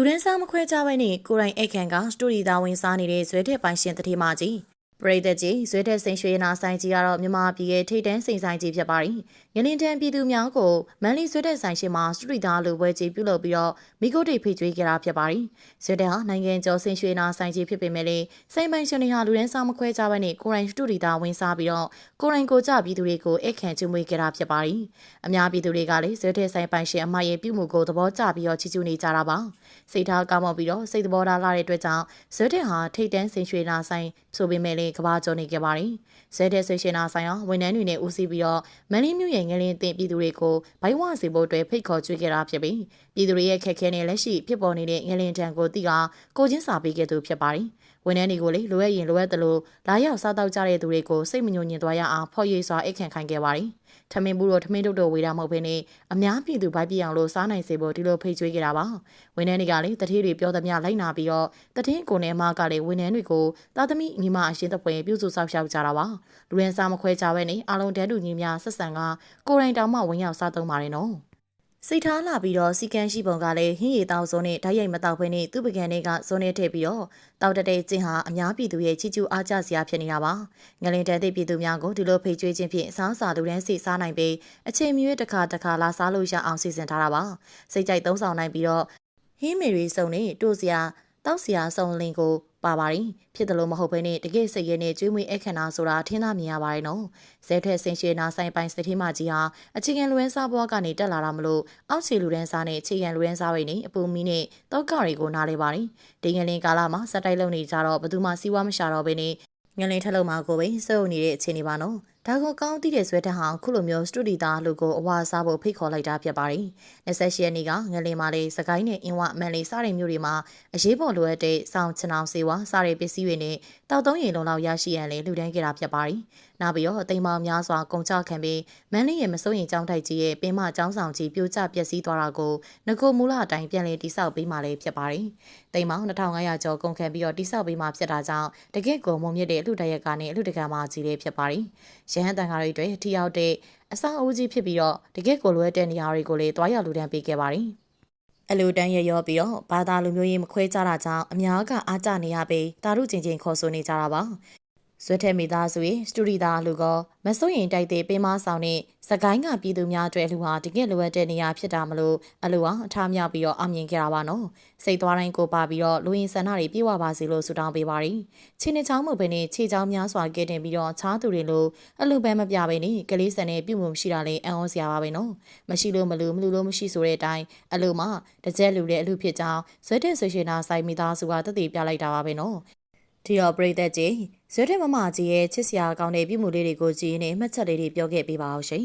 လူဒန်းစားမခွဲကြဘဲနဲ့ကိုရိုင်းအိတ်ခန်ကစတိုရီသားဝင်စားနေတဲ့ဇွဲထက်ပိုင်ရှင်တတိမကြီး ပရိသတ်ကြီးဇွဲထက်စိန်ရွှေနာဆိုင်ကြီးကတော့မြန်မာပြည်ရဲ့ထိတ်တန်းစိန်ဆိုင်ကြီးဖြစ်ပါတယ်။ငလင်တန်ပြည်သူများကိုမန်လီဇွဲထက်ဆိုင်ရှင်မှာစတိုရီသားလိုပွဲကြီးပြုလုပ်ပြီးတော့မိကိုတိတ်ဖိကျွေးကြတာဖြစ်ပါတယ်။ဇွဲထက်ဟာနိုင်ငံကျော်စိန်ရွှေနာဆိုင်ကြီးဖြစ်ပေမဲ့လည်းစိန်ပိုင်ရှင်တွေဟာလူဒန်းစားမခွဲကြဘဲနဲ့ကိုရိုင်းစတိုရီသားဝင်စားပြီးတော့ကိုရိုင်းကိုကြပြည်သူတွေကိုအိတ်ခန်ကျွေးမွေးကြတာဖြစ်ပါတယ်။အများပြည်သူတွေကလည်းဇွဲထက်ဆိုင်ပိုင်ရှင်အမရဲ့ပြုမှုကိုသဘောကျပြီးတော့ချီးကျူးနေကြတာပါ။စိတ်ထားကောင်းမွန်ပြီးတော့စိတ်သဘောထားလာတဲ့အတွက်ကြောင့်ဇွဲထက်ဟာထိတ်တန်းစိန်ရွှေနာဆိုင်ဆိုပေမဲ့လည်းကဘာကျော်နေခဲ့ပါတယ်။ဇဲတဲ့ဆွေရှင်နာဆိုင်အောင်ဝန်ထမ်းတွေနဲ့ဦးစီးပြီးတော့မန်လေးမြို့ရဲ့ငလင်းတင်ပြည်သူတွေကိုဘိုင်းဝစီဖို့အတွက်ဖိတ်ခေါ်ကြွေးခဲ့တာဖြစ်ပြီးပြည်သူတွေရဲ့ခက်ခဲနဲ့လက်ရှိဖြစ်ပေါ်နေတဲ့ငလင်းတန်ကိုတိကကိုချင်းစာပေးခဲ့သူဖြစ်ပါတယ်။ဝန်ထမ်းတွေကိုလေလိုအပ်ရင်လိုအပ်သလိုလာရောက်စားတော့ကြတဲ့သူတွေကိုစိတ်မညှို့ညင်သွားရအောင်ဖော်ရွေစွာအိတ်ခံခိုင်းခဲ့ပါတယ်။ထမင်းဘူးတို့ထမင်းတုတ်တို့ဝေတာမဟုတ်ဘဲနဲ့အများပြည်သူဘိုက်ပြအောင်လို့စားနိုင်စေဖို့ဒီလိုဖိတ်ကြွေးခဲ့တာပါ။ဝန်ထမ်းတွေကလည်းတတိတွေပြောသမျှလိုက်နာပြီးတော့တတိကိုနဲ့အမကလည်းဝန်ထမ်းတွေကိုသားသမီးညီမအရှင်သဖွယ်ပြုစုဆောက်ရှောက်ကြတာပါ။လူရန်စားမခွဲကြဘဲနဲ့အားလုံးတန်းတူညီများဆက်ဆံကကိုရိုင်းတောင်မှဝင်ရောက်စားသုံးပါတယ်နော်။စိတ်ထားလာပြီးတော့စီကန်းရှိပုံကလည်းဟင်းရည်တောင်စုံနဲ့ဓာတ်ရိုက်မတောက်ဘဲနဲ့သူ့ပကံတွေကဇုံနဲ့ထည့်ပြီးတော့တောက်တတဲ့ကျင်းဟာအများပြည်သူရဲ့ချီကျူးအားကျစရာဖြစ်နေတာပါငလင်တဲတဲ့ပြည်သူများကိုဒီလိုဖိတ်ကြွေးခြင်းဖြင့်အစားအစာလူတန်းစီစားနိုင်ပြီးအချိန်မီတစ်ခါတစ်ခါလာစားလို့ရအောင်စီစဉ်ထားတာပါစိတ်ကြိုက်သုံးဆောင်နိုင်ပြီးတော့ဟင်းမေရီစုံနဲ့တို့စရာ တောက်စရာစုံလင်ကိုပါပါတယ်ဖြစ်တယ်လို့မဟုတ်ဘဲနဲ့တကယ်စိတ်ရည်နဲ့ကျွေးမွေးအခမ်းနာဆိုတာထင်းသားမြင်ရပါတယ်နော်ဇဲထက်စင်ရှေနာဆိုင်ပိုင်းစတိမကြီးဟာအခြေခံလူရန်စားဘွားကနေတက်လာတာမလို့အောက်ခြေလူရန်စားနဲ့အခြေခံလူရန်စားတွေနဲ့အပူမီနဲ့တောက်ကတွေကိုနားလဲပါတယ်ဒီငလင်ကာလမှာစက်တိုက်လုံနေကြတော့ဘယ်သူမှစီးပွားမရှာတော့ဘဲနဲ့ငလင်ထက်လုံးမှာကိုပဲစုပ်နေတဲ့အခြေအနေပါနော် ဒါကိုကောင်းသိတဲ့ဇွဲတက်ဟာခုလိုမျိုးစတူဒီတာလူကိုအဝါစားဖို့ဖိတ်ခေါ်လိုက်တာဖြစ်ပါတယ်။28ရက်နေ့ကငလင်မာလေးစကိုင်းနဲ့အင်းဝမန်လေးစတဲ့မြို့တွေမှာအရေးပေါ်လိုအပ်တဲ့စောင့်ချင်အောင်စေဝါစတဲ့ပစ္စည်းတွေနဲ့တောက်သုံးရင်လုံးလောက်ရရှိရန်လည်းလှူဒန်းခဲ့တာဖြစ်ပါတယ်။ နောက်ပြီးတော့တိမ်မောင်များစွာကုန်ချခံပြီးမန်လေးရဲ့မစိုးရင်ကျောင်းထိုက်ကြီးရဲ့ပင်မကျောင်းဆောင်ကြီးပြိုကျပျက်စီးသွားတာကိုငကိုမူလအတိုင်းပြန်လည်တိစောက်ပေးမှလည်းဖြစ်ပါတယ်။တိမ်မောင်2500ကျော်ကုန်ခံပြီးတော့တိစောက်ပေးမှဖြစ်တာကြောင့်တကယ့်ကိုမုံမြင့်တဲ့အလှတရက်ကနေအလှတကံမှာကြီးလေးဖြစ်ပါတယ်။ရဟန်းတန်ခါတွေတွေထိရောက်တဲ့အဆောက်အဦကြီးဖြစ်ပြီးတော့တကယ့်ကိုလိုအပ်တဲ့နေရာတွေကိုလည်းတွားရောက်လူတန်းပေးခဲ့ပါတယ်။အလူတန်းရရောပြီးတော့ဘာသာလူမျိုးရေးမခွဲကြတာကြောင့်အများကအားကျနေရပြီးတာရုချင်းချင်းခေါ်ဆိုနေကြတာပါ။ ဇွဲထဲမိသားစုရဲ့စတူဒီတာလူကမစိုးရင်တိုက်တဲ့ပင်မဆောင်နဲ့စကိုင်းကပြည်သူများအတွက်လူဟာတကယ်လိုအပ်တဲ့နေရာဖြစ်တာမလို့အလူဟာအထားမြောက်ပြီးတော့အမြင်ကြတာပါနော်စိတ်သွားတိုင်းကိုပါပြီးတော့လူရင်ဆန္ဒတွေပြေဝပါစေလို့ဆုတောင်းပေးပါရီချင်းနှချောင်းမှုပဲနဲ့ခြေချောင်းများစွာကဲတင်ပြီးတော့ချားသူတွေလိုအလူပဲမပြပဲနဲ့ကလေးစံနဲ့ပြုမှုမရှိတာလေအံ့ဩစရာပါပဲနော်မရှိလို့မလူမလူလို့မရှိဆိုတဲ့အတိုင်းအလူမှတကြက်လူတဲ့အလူဖြစ်ကြောင်းဇွဲတဲ့ဆွေရှင်နာဆိုင်မိသားစုကတည်ပြလိုက်တာပါပဲနော်ဒီတော့ပရိသတ်ကြီး ဇွဲတဲ့မမကြီးရဲ့ချစ်စရာကောင်းတဲ့ပြုမှုလေးတွေကိုကြည့်နေမှတ်ချက်လေးတွေပြောခဲ့ပေးပါအောင်ရှင်